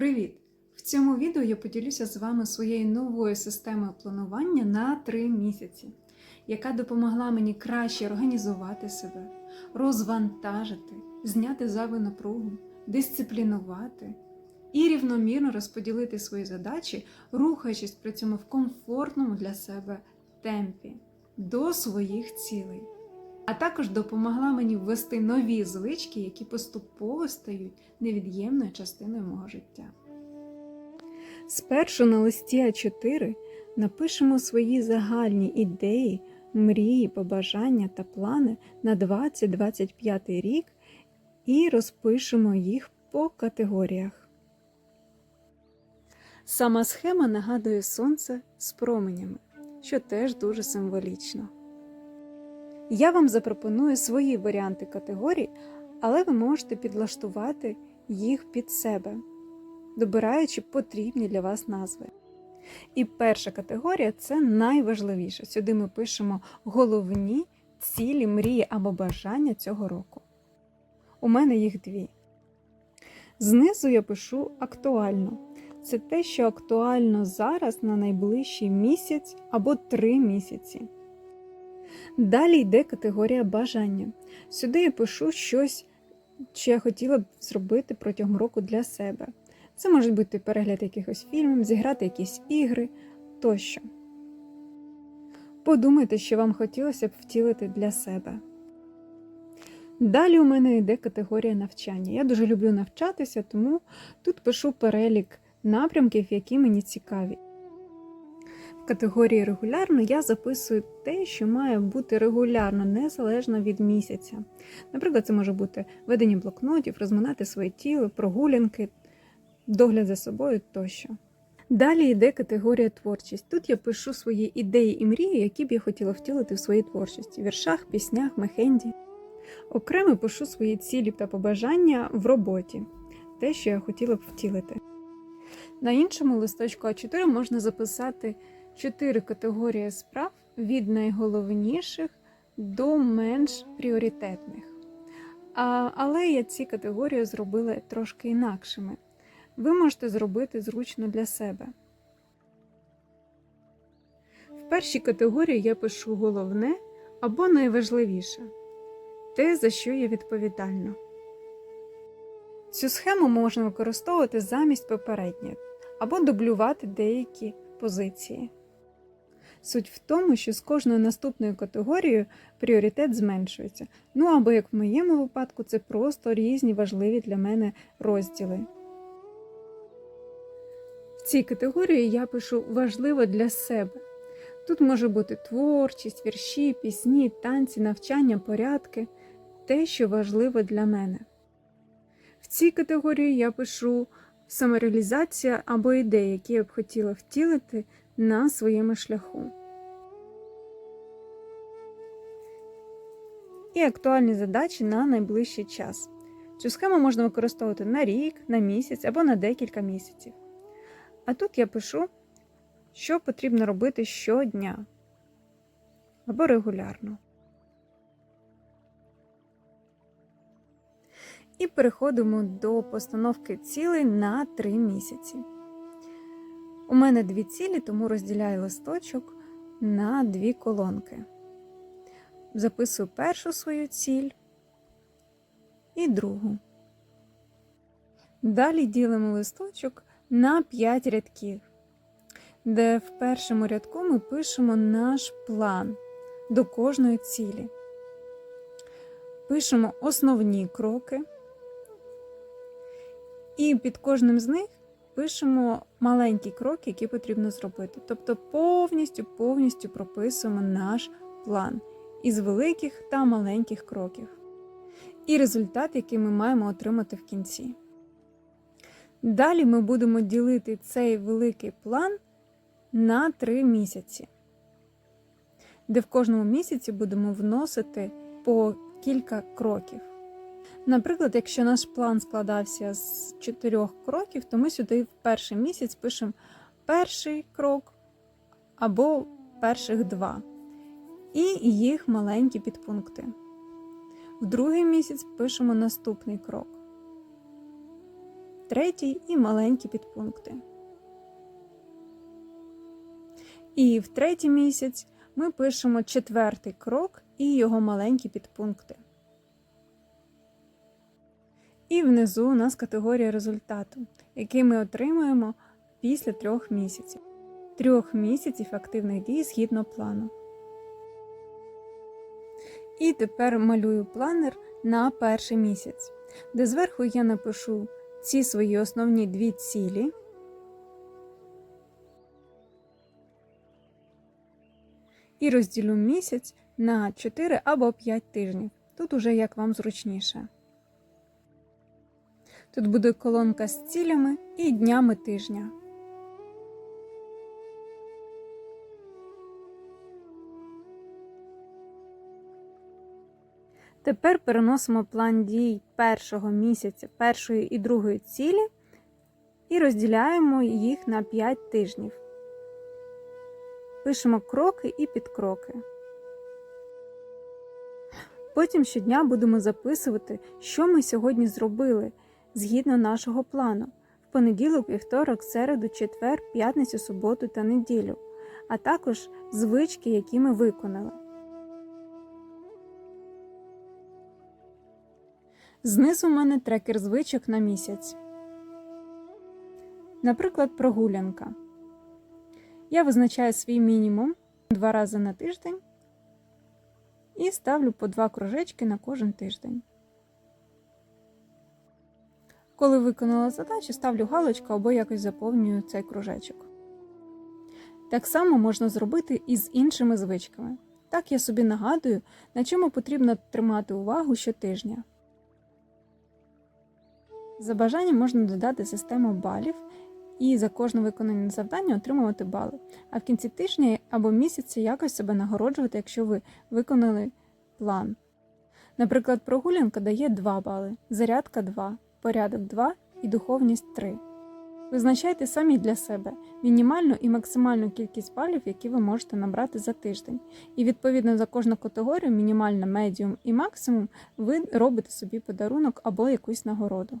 Привіт! В цьому відео я поділюся з вами своєю новою системою планування на 3 місяці, яка допомогла мені краще організувати себе, розвантажити, зняти зайву напругу, дисциплінувати і рівномірно розподілити свої задачі, рухаючись при цьому в комфортному для себе темпі до своїх цілей. А також допомогла мені ввести нові звички, які поступово стають невід'ємною частиною мого життя. Спершу на листі А4 напишемо свої загальні ідеї, мрії, побажання та плани на 2025 рік і розпишемо їх по категоріях. Сама схема нагадує сонце з променями, що теж дуже символічно. Я вам запропоную свої варіанти категорій, але ви можете підлаштувати їх під себе, добираючи потрібні для вас назви. І перша категорія це найважливіше. Сюди ми пишемо головні цілі, мрії або бажання цього року. У мене їх дві. Знизу я пишу актуально. Це те, що актуально зараз на найближчий місяць або три місяці. Далі йде категорія бажання. Сюди я пишу щось, що я хотіла б зробити протягом року для себе. Це може бути перегляд якихось фільмів, зіграти якісь ігри тощо. Подумайте, що вам хотілося б втілити для себе. Далі у мене йде категорія навчання. Я дуже люблю навчатися, тому тут пишу перелік напрямків, які мені цікаві. Категорії регулярно я записую те, що має бути регулярно, незалежно від місяця. Наприклад, це може бути ведення блокнотів, розминати своє тіло, прогулянки, догляд за собою тощо. Далі йде категорія творчість. Тут я пишу свої ідеї і мрії, які б я хотіла втілити в своїй творчості, віршах, піснях, мехенді. Окремо пишу свої цілі та побажання в роботі, те, що я хотіла б втілити. На іншому листочку А4 можна записати чотири категорії справ від найголовніших до менш пріоритетних. А, але я ці категорії зробила трошки інакшими. Ви можете зробити зручно для себе. В першій категорії я пишу головне або найважливіше те, за що я відповідальна. Цю схему можна використовувати замість попередньої або дублювати деякі позиції. Суть в тому, що з кожною наступною категорією пріоритет зменшується. Ну або, як в моєму випадку, це просто різні важливі для мене розділи. В цій категорії я пишу важливо для себе. Тут може бути творчість, вірші, пісні, танці, навчання, порядки те, що важливо для мене. В цій категорії я пишу самореалізація або ідеї, які я б хотіла втілити на своєму шляху. І актуальні задачі на найближчий час. Цю схему можна використовувати на рік, на місяць або на декілька місяців. А тут я пишу, що потрібно робити щодня або регулярно. І переходимо до постановки цілей на 3 місяці. У мене дві цілі, тому розділяю листочок на дві колонки. Записую першу свою ціль і другу. Далі ділимо листочок на 5 рядків, де в першому рядку ми пишемо наш план до кожної цілі. Пишемо основні кроки. І під кожним з них пишемо маленькі кроки, які потрібно зробити. Тобто повністю повністю прописуємо наш план із великих та маленьких кроків. І результат, який ми маємо отримати в кінці. Далі ми будемо ділити цей великий план на три місяці, де в кожному місяці будемо вносити по кілька кроків. Наприклад, якщо наш план складався з чотирьох кроків, то ми сюди в перший місяць пишемо перший крок або перших два, і їх маленькі підпункти. В другий місяць пишемо наступний крок. третій і маленькі підпункти. І в третій місяць ми пишемо четвертий крок і його маленькі підпункти. І внизу у нас категорія результату, який ми отримуємо після трьох місяців. Трьох місяців активних дій згідно плану. І тепер малюю планер на перший місяць, де зверху я напишу ці свої основні дві цілі. І розділю місяць на 4 або 5 тижнів. Тут уже як вам зручніше. Тут буде колонка з цілями і днями тижня. Тепер переносимо план дій першого місяця, першої і другої цілі і розділяємо їх на 5 тижнів. Пишемо кроки і підкроки. Потім щодня будемо записувати, що ми сьогодні зробили згідно нашого плану в понеділок, вівторок, середу, четвер, п'ятницю, суботу та неділю, а також звички, які ми виконали. Знизу у мене трекер звичок на місяць. Наприклад, прогулянка. Я визначаю свій мінімум два рази на тиждень і ставлю по два кружечки на кожен тиждень. Коли виконала задачу, ставлю галочку або якось заповнюю цей кружечок. Так само можна зробити і з іншими звичками. Так я собі нагадую, на чому потрібно тримати увагу щотижня. За бажанням можна додати систему балів і за кожне виконане завдання отримувати бали. А в кінці тижня або місяця якось себе нагороджувати, якщо ви виконали план. Наприклад, прогулянка дає 2 бали, зарядка 2, порядок 2 і духовність 3. Визначайте самі для себе мінімальну і максимальну кількість балів, які ви можете набрати за тиждень. І відповідно за кожну категорію, мінімальна, медіум і максимум, ви робите собі подарунок або якусь нагороду.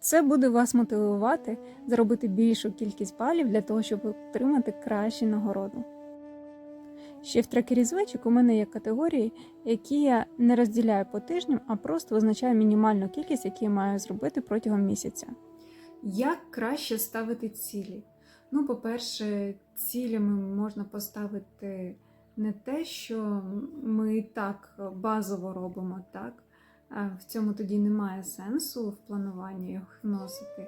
Це буде вас мотивувати зробити більшу кількість балів для того, щоб отримати кращу нагороду. Ще в трекері звичок у мене є категорії, які я не розділяю по тижням, а просто визначаю мінімальну кількість, які я маю зробити протягом місяця. Як краще ставити цілі? Ну, по-перше, цілями можна поставити не те, що ми і так базово робимо, так? В цьому тоді немає сенсу в плануванні їх вносити.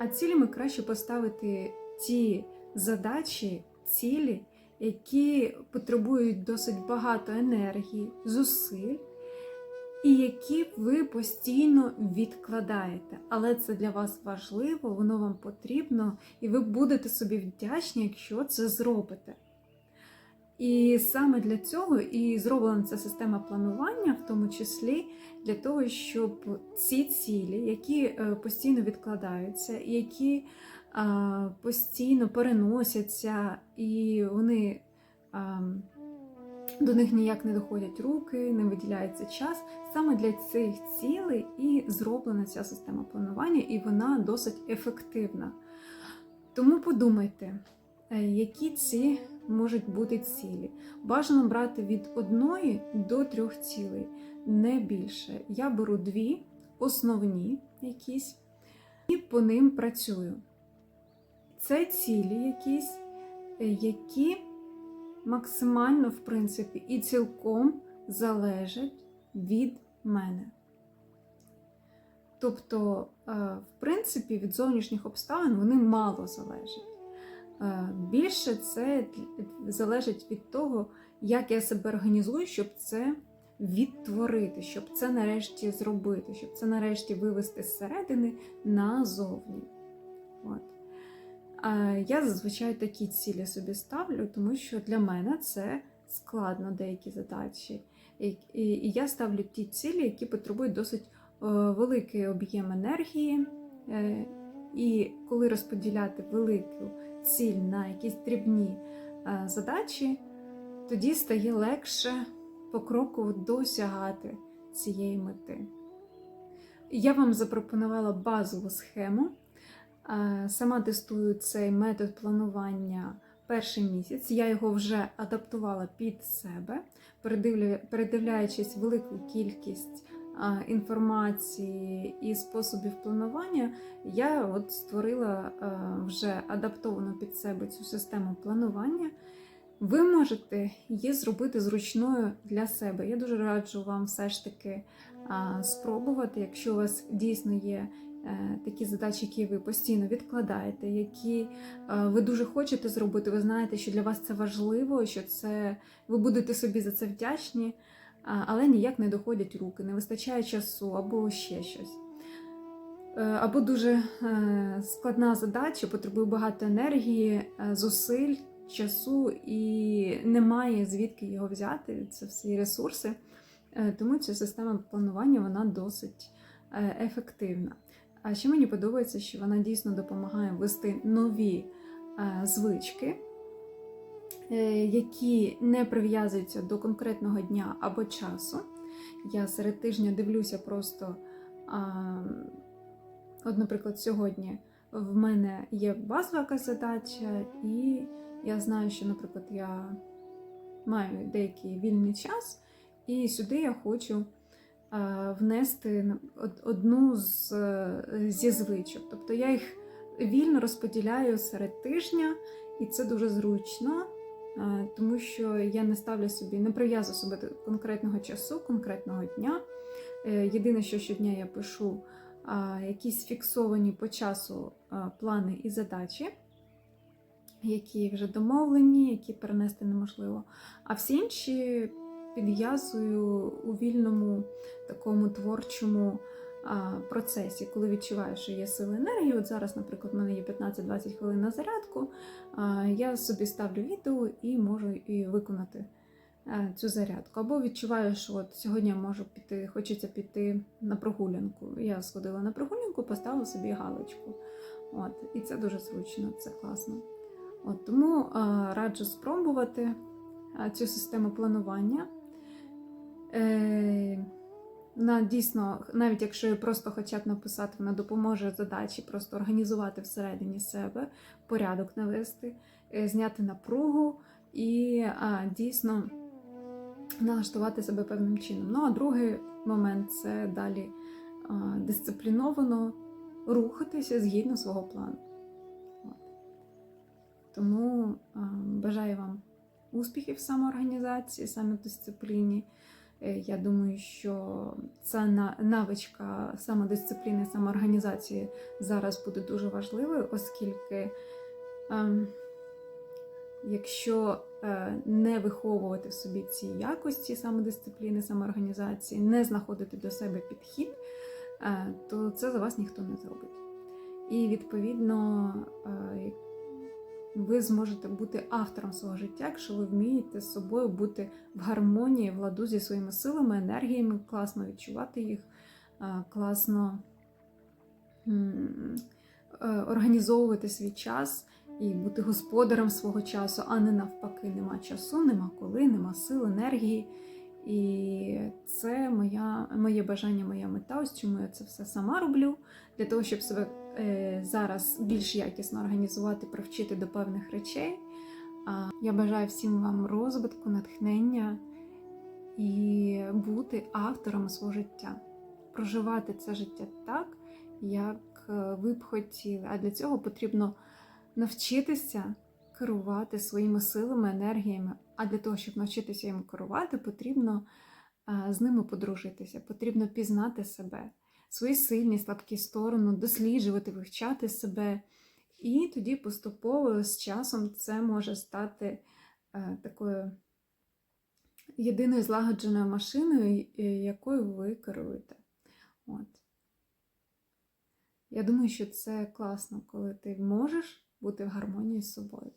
А цілями краще поставити ті задачі, цілі, які потребують досить багато енергії, зусиль, і які ви постійно відкладаєте. Але це для вас важливо, воно вам потрібно, і ви будете собі вдячні, якщо це зробите. І саме для цього і зроблена ця система планування, в тому числі для того, щоб ці цілі, які е, постійно відкладаються, які постійно переносяться, і вони до них ніяк не доходять руки, не виділяється час. Саме для цих цілей і зроблена ця система планування, і вона досить ефективна. Тому подумайте, е, які ці можуть бути цілі. Бажано брати від одної до трьох цілей, не більше. Я беру дві, основні якісь, і по ним працюю. Це цілі якісь, е, які максимально, в принципі, і цілком залежать від мене. Тобто, е, в принципі, від зовнішніх обставин вони мало залежать. Е, більше це залежить від того, як я себе організую, щоб це відтворити, щоб це нарешті зробити, щоб це нарешті вивести зсередини назовні. От. Я зазвичай такі цілі собі ставлю, тому що для мене це складно деякі задачі. І я ставлю ті цілі, які потребують досить е, великий об'єм енергії. Е, і коли розподіляти велику ціль на якісь дрібні е, задачі, тоді стає легше покроково досягати цієї мети. Я вам запропонувала базову схему, Е, Сама тестую цей метод планування перший місяць. Я його вже адаптувала під себе, передивляючись велику кількість інформації і способів планування, я от створила вже адаптовану під себе цю систему планування. Ви можете її зробити зручною для себе. Я дуже раджу вам все ж таки спробувати, якщо у вас дійсно є е, такі задачі, які ви постійно відкладаєте, які е, ви дуже хочете зробити. Ви знаєте, що для вас це важливо, що це ви будете собі за це вдячні, але ніяк не доходять руки, не вистачає часу або ще щось. Е, Або дуже е, складна задача, потребує багато енергії, е, зусиль, часу і немає звідки його взяти. Це всі ресурси. Е, Тому ця система планування вона досить е, ефективна. А ще мені подобається, що вона дійсно допомагає ввести нові е, звички, е, які не прив'язуються до конкретного дня або часу. Я серед тижня дивлюся просто. От, наприклад, сьогодні в мене є базова якась задача, і я знаю, що, наприклад, я маю деякий вільний час, і сюди я хочу внести на- одну з, е, зі звичок. Тобто я їх вільно розподіляю серед тижня, і це дуже зручно, е, тому що я не ставлю собі, не прив'язую себе до конкретного часу, конкретного дня. Е, Єдине, що щодня я пишу якісь фіксовані по часу плани і задачі, які вже домовлені, які перенести неможливо. А всі інші підв'язую у вільному такому творчому процесі, коли відчуваю, що є сили енергії. От зараз, наприклад, в мене є 15-20 хвилин на зарядку. Я собі ставлю відео і можу і виконати е, цю зарядку. Або відчуваю, що от сьогодні можу піти, хочеться піти на прогулянку. Я сходила на прогулянку, поставила собі галочку. От, і це дуже зручно, це класно. От, тому раджу спробувати цю систему планування. Е, вона дійсно, навіть якщо її просто б написати, вона допоможе задачі просто організувати всередині себе, порядок навести, е, зняти напругу і а, дійсно налаштувати себе певним чином. Ну а другий момент це далі а, дисципліновано рухатися згідно свого плану. Тому а, бажаю вам успіхів в самоорганізації, самодисципліні. Е, Я думаю, що ця навичка самодисципліни, самоорганізації зараз буде дуже важливою, оскільки ем, якщо е, не виховувати в собі ці якості самодисципліни, самоорганізації, не знаходити до себе підхід, е, то це за вас ніхто не зробить. І відповідно ви зможете бути автором свого життя, якщо ви вмієте з собою бути в гармонії, в ладу зі своїми силами, енергіями, класно відчувати їх, класно е, організовувати свій час і бути господарем свого часу, а не навпаки, нема часу, нема коли, нема сил, енергії. І це моя, моє бажання, моя мета. Ось чому я це все сама роблю, для того, щоб себе е, зараз більш якісно організувати, привчити до певних речей. А я бажаю всім вам розвитку, натхнення і бути автором свого життя, проживати це життя так, як е, ви б хотіли. А для цього потрібно навчитися керувати своїми силами, енергіями. А для того, щоб навчитися їм керувати, потрібно е, з ними подружитися, потрібно пізнати себе, свої сильні, слабкі сторони, досліджувати, вивчати себе. І тоді поступово з часом це може стати е, такою єдиною злагодженою машиною, якою ви керуєте. От. Я думаю, що це класно, коли ти можеш бути в гармонії з собою.